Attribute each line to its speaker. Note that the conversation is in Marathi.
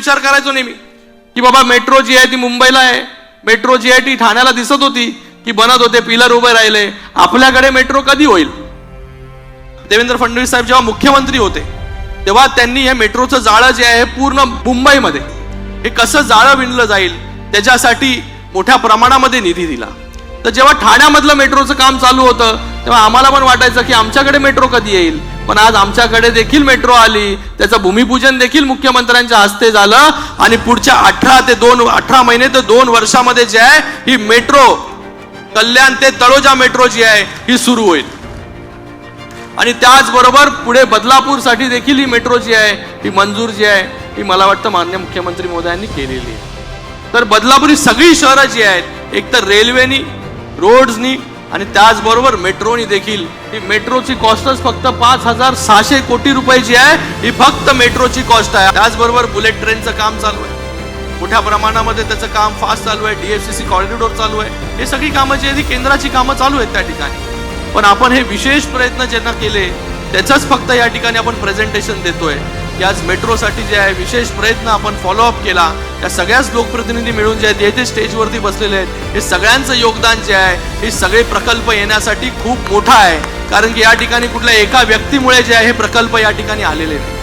Speaker 1: विचार करायचो नेहमी. की बाबा मेट्रो जी आहे ती मुंबईला आहे. मेट्रो जी आहे ती ठाण्याला दिसत होती की बनत होते पिलर उभे राहिले. आपल्याकडे मेट्रो कधी होईल? देवेंद्र फडणवीस साहेब जेव्हा मुख्यमंत्री होते तेव्हा त्यांनी हे मेट्रोचं जाळं जे आहे पूर्ण मुंबईमध्ये हे कसं जाळं विणलं जाईल त्याच्यासाठी मोठ्या प्रमाणामध्ये निधी दिला. तर जेव्हा ठाण्यामधलं मेट्रोचं काम चालू होतं तेव्हा आम्हाला पण वाटायचं की आमच्याकडे मेट्रो कधी येईल? पण आज आमच्याकडे देखील मेट्रो आली. त्याचं भूमिपूजन देखील मुख्यमंत्र्यांच्या हस्ते झालं. आणि पुढच्या अठरा ते दोन अठरा महिने ते दोन वर्षामध्ये जे आहे ही मेट्रो कल्याण ते तळोजा मेट्रो जी आहे ही सुरू होईल. आणि त्याचबरोबर पुढे बदलापूरसाठी देखील ही मेट्रो जी आहे ही मंजूर जी आहे ही मला वाटतं मान्य मुख्यमंत्री महोदयांनी केलेली आहे. तर बदलापूर ही सगळी शहरं जी आहेत एक तर रेल्वेनी रोड्सनी आणि त्याचबरोबर मेट्रोनी देखील. ही मेट्रोची कॉस्टच फक्त पाच हजार सहाशे कोटी रुपयाची आहे. ही फक्त मेट्रोची कॉस्ट आहे. त्याचबरोबर बुलेट ट्रेनचं काम चालू आहे. मोठ्या प्रमाणामध्ये त्याचं काम फास्ट चालू आहे. डीएफसीसी कॉरिडॉर चालू आहे. हे सगळी कामं जी आहेत केंद्राची कामं चालू आहेत त्या ठिकाणी. पण आपण हे विशेष प्रयत्न ज्यांना केले त्याचंच फक्त या ठिकाणी आपण प्रेझेंटेशन देतोय. की आज मेट्रोसाठी जे आहे विशेष प्रयत्न आपण फॉलोअप केला. या सगळ्याच लोकप्रतिनिधी मिळून जे आहेत येथे स्टेजवरती बसलेले आहेत. हे सगळ्यांचं योगदान जे आहे हे सगळे प्रकल्प येण्यासाठी खूप मोठा आहे. कारण की या ठिकाणी कुठल्या एका व्यक्तीमुळे जे आहे हे प्रकल्प या ठिकाणी आलेले आहेत.